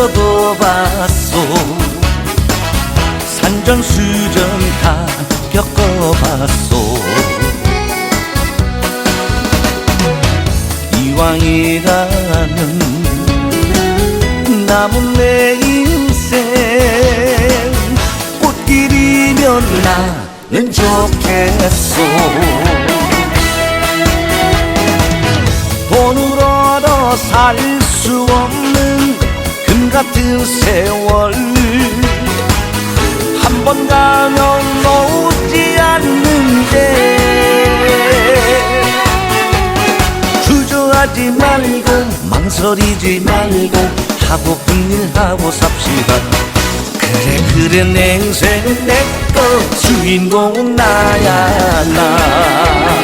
펼쳐도 봤소. 산전수전 다 겪어봤소. 이왕이라는 남은 내 인생 꽃길이면 나는 좋겠소. 돈을 얻어 살 같은 세월 한 번 가면 오지 않는데 주저하지 말고 망설이지 말고 하고픈 일 하고 삽시다. 그래 그래 내 인생은 내거. 주인공은 나야 나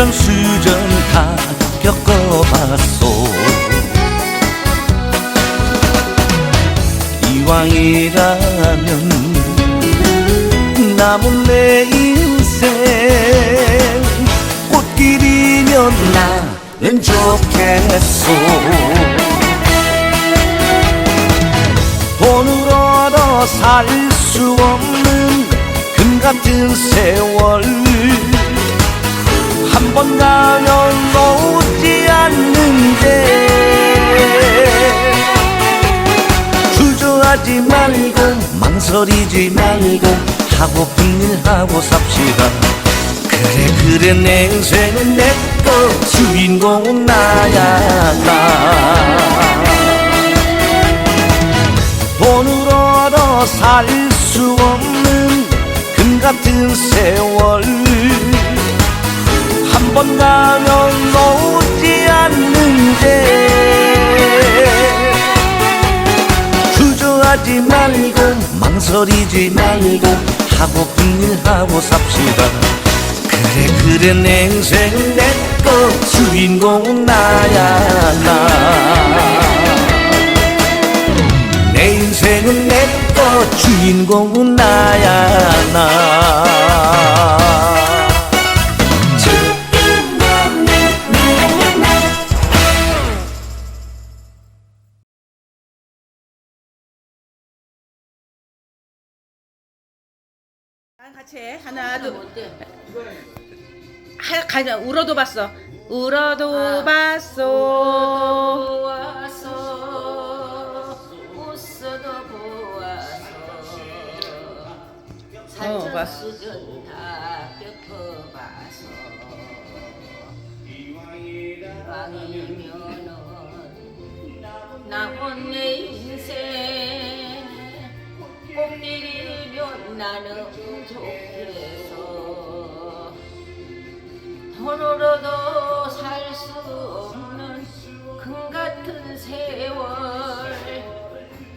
산전수전 다 겪어봤소. 이왕이라면 남은 내 인생 꽃길이면 나는 좋겠소. 돈을 얻어 살 수 없는 금 같은 세월 하지 말고 망설이지 말고 하고픈 일 하고 삽시다. 그래 그래 내 인생은 내거 주인공은 나야 나. 돈을 얻어 살 수 없는 금 같은 세월. 한 번 가면 오 망설이지 말고 하고픈 일 하고 삽시다. 그래 그래 내 인생은 내거 주인공은 나야 나. 내 인생은 내거 주인공은 나야 나 같이 해. 하나 둘. 하, 가자 울어도 봤어. 울어도 봤어. 보아서 웃어도 보아서 어, 봤어. 산전수전 다 겪어봐서. 이왕이면은 남은 내 인생. 꽃길이면 나는 좋겠어 돈으로도 살 수 없는 금 같은 세월.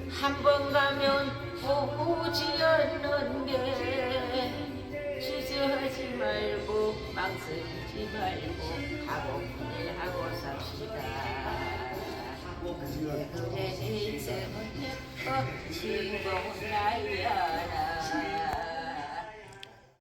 한 번 가면 오지 않는데 주저하지 말고 망설이지 말고 하고픈 일 하고 삽시다. 내 인생은 내거 주인공은 나야 나